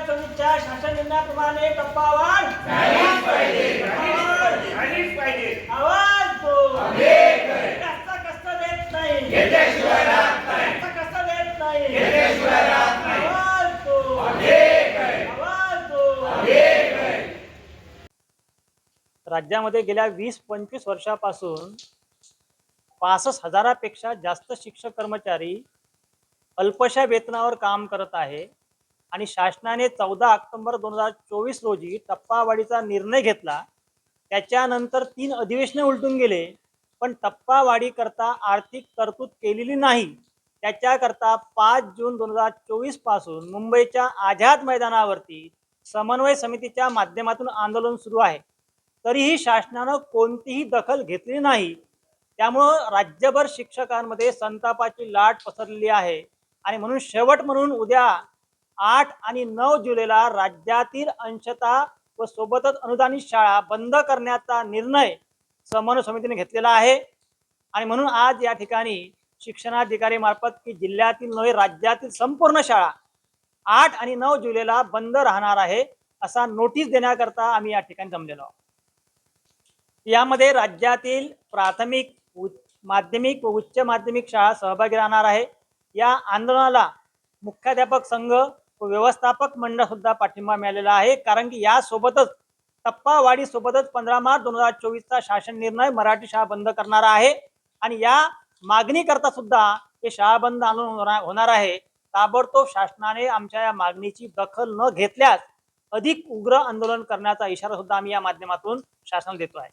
मागणीच्या शासन निर्णयाप्रमाणे टप्पावाढ झालीच पाहिजे आवाज देत नाही देत नाही आवाज आवाज राज्यामध्ये गेल्या वीस पंचवीस वर्षापासून पासष्ट हजारापेक्षा जास्त शिक्षक कर्मचारी अल्पशा वेतनावर काम करत आहे. आणि शासनाने चौदा ऑक्टोबर दोन हजार चोवीस रोजी टप्पावाढीचा निर्णय घेतला. त्याच्यानंतर तीन अधिवेशने उलटून गेले पण टप्पावाढीकरता आर्थिक तरतूद केलेली नाही. त्याच्याकरता पाच जून दोन हजार चोवीसपासून मुंबईच्या आझाद मैदानावरती समन्वय समितीच्या माध्यमातून आंदोलन सुरू आहे. तरीही शासनानं कोणतीही दखल घेतली नाही. त्यामुळं राज्यभर शिक्षकांमध्ये संतापाची लाट पसरलेली आहे. आणि म्हणून शेवट म्हणून उद्या आठ आणि नऊ जुलैला राज्यातील अंशता व सोबतच अनुदानित शाळा बंद करण्याचा निर्णय समन्वय समितीने घेतलेला आहे. आणि म्हणून आज या ठिकाणी शिक्षणाधिकारी मार्फत की जिल्ह्यातील नव्हे राज्यातील संपूर्ण शाळा आठ आणि नऊ जुलैला बंद राहणार आहे असा नोटीस देण्याकरता आम्ही या ठिकाणी जमलेलो आहोत. यामध्ये राज्यातील प्राथमिक माध्यमिक व उच्च माध्यमिक शाळा सहभागी राहणार आहे. या आंदोलनाला मुख्याध्यापक संघ व्यवस्थापक मंडळ सुद्धा पाठिंबा मिळालेला आहे. कारण की यासोबतच टप्पावाढी सोबतच पंधरा मार्च दोन हजार चोवीसचा शासन निर्णय मराठी शाळा बंद करणारा आहे. आणि या मागणी करता सुद्धा हे शाळा बंद आंदोलन होणार- होणार आहे. ताबडतोब शासनाने आमच्या या मागणीची दखल न घेतल्यास अधिक उग्र आंदोलन करण्याचा इशारा सुद्धा आम्ही या माध्यमातून शासनाला देतो आहे.